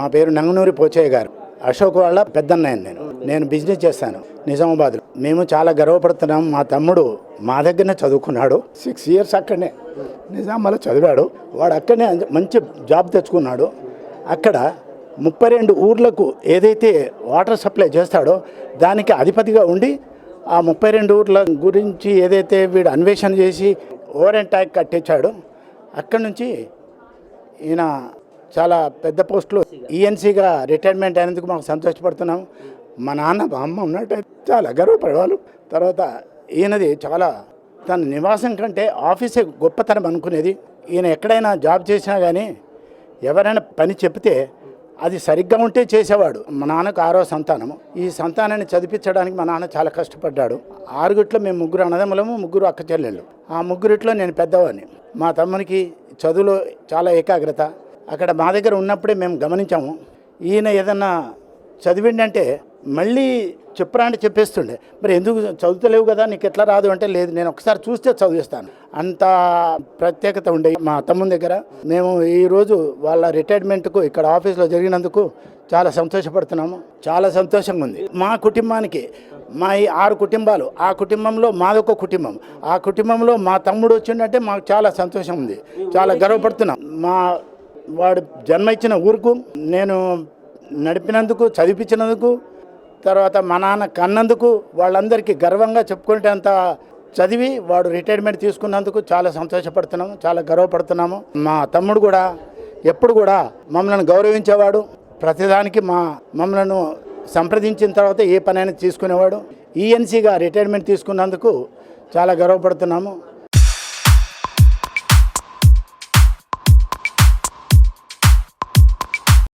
మా పేరు నంగనూరి పోచయ్య గారు. అశోక్ వాళ్ళ పెద్దన్నయ్య నేను. నేను బిజినెస్ చేస్తాను నిజామాబాద్లో. మేము చాలా గర్వపడుతున్నాం. మా తమ్ముడు మా దగ్గరనే చదువుకున్నాడు. సిక్స్ ఇయర్స్ అక్కడనే. నిజామాబాద్లో చదివాడు. వాడు అక్కడనే మంచి జాబ్ తెచ్చుకున్నాడు. అక్కడ ముప్పై రెండు ఊర్లకు ఏదైతే వాటర్ సప్లై చేస్తాడో దానికి అధిపతిగా ఉండి ఆ ముప్పై రెండు ఊర్ల గురించి ఏదైతే వీడు అన్వేషణ చేసి ఓవర్ అండ్ ట్యాక్ కట్టించాడు. అక్కడి నుంచి ఈయన చాలా పెద్ద పోస్టులు. ఈఎన్సీగా రిటైర్మెంట్ అయినందుకు మాకు సంతోషపడుతున్నాం. మా నాన్న మా అమ్మ ఉన్నట్టయితే చాలా గర్వపడేవాళ్ళు. తర్వాత ఈయనది చాలా తన నివాసం కంటే ఆఫీసే గొప్పతనం అనుకునేది. ఈయన ఎక్కడైనా జాబ్ చేసినా కానీ ఎవరైనా పని చెప్తే అది సరిగ్గా ఉంటే చేసేవాడు. మా నాన్నకు ఆరో సంతానము. ఈ సంతానాన్ని చదివించడానికి మా నాన్న చాలా కష్టపడ్డాడు. ఆరుగుట్లో మేము ముగ్గురు అన్నదమ్ములము ముగ్గురు అక్క చెల్లెళ్ళు. ఆ ముగ్గురిట్లో నేను పెద్దవాడిని. మా తమ్మునికి చదువులో చాలా ఏకాగ్రత. అక్కడ మా దగ్గర ఉన్నప్పుడే మేము గమనించాము. ఈయన ఏదన్నా చదివిండంటే మళ్ళీ చెప్పరా అంటే చెప్పేస్తుండే. మరి ఎందుకు చదువుతలేవు కదా నీకు ఎట్లా రాదు? అంటే లేదు నేను ఒకసారి చూస్తే చదివిస్తాను. అంత ప్రత్యేకత ఉండే మా తమ్ముని దగ్గర. మేము ఈరోజు వాళ్ళ రిటైర్మెంట్కు ఇక్కడ ఆఫీస్లో జరిగినందుకు చాలా సంతోషపడుతున్నాము. చాలా సంతోషంగా ఉంది. మా కుటుంబానికి మా ఈ ఆరు కుటుంబాలు ఆ కుటుంబంలో మాదొక కుటుంబం. ఆ కుటుంబంలో మా తమ్ముడు వచ్చిండంటే మాకు చాలా సంతోషం ఉంది. చాలా గర్వపడుతున్నాం. మా వాడు జన్మ ఇచ్చిన ఊరుకు నేను నడిపినందుకు చదివించినందుకు తర్వాత మా నాన్న కన్నందుకు వాళ్ళందరికీ గర్వంగా చెప్పుకునేంత చదివి వాడు రిటైర్మెంట్ తీసుకున్నందుకు చాలా సంతోషపడుతున్నాము చాలా గర్వపడుతున్నాము. మా తమ్ముడు కూడా ఎప్పుడు కూడా మమ్మల్ని గౌరవించేవాడు. ప్రతిదానికి మా మమ్మల్ని సంప్రదించిన తర్వాత ఏ పనైనా తీసుకునేవాడు. ఈఎన్సీగా రిటైర్మెంట్ తీసుకున్నందుకు చాలా గర్వపడుతున్నాము.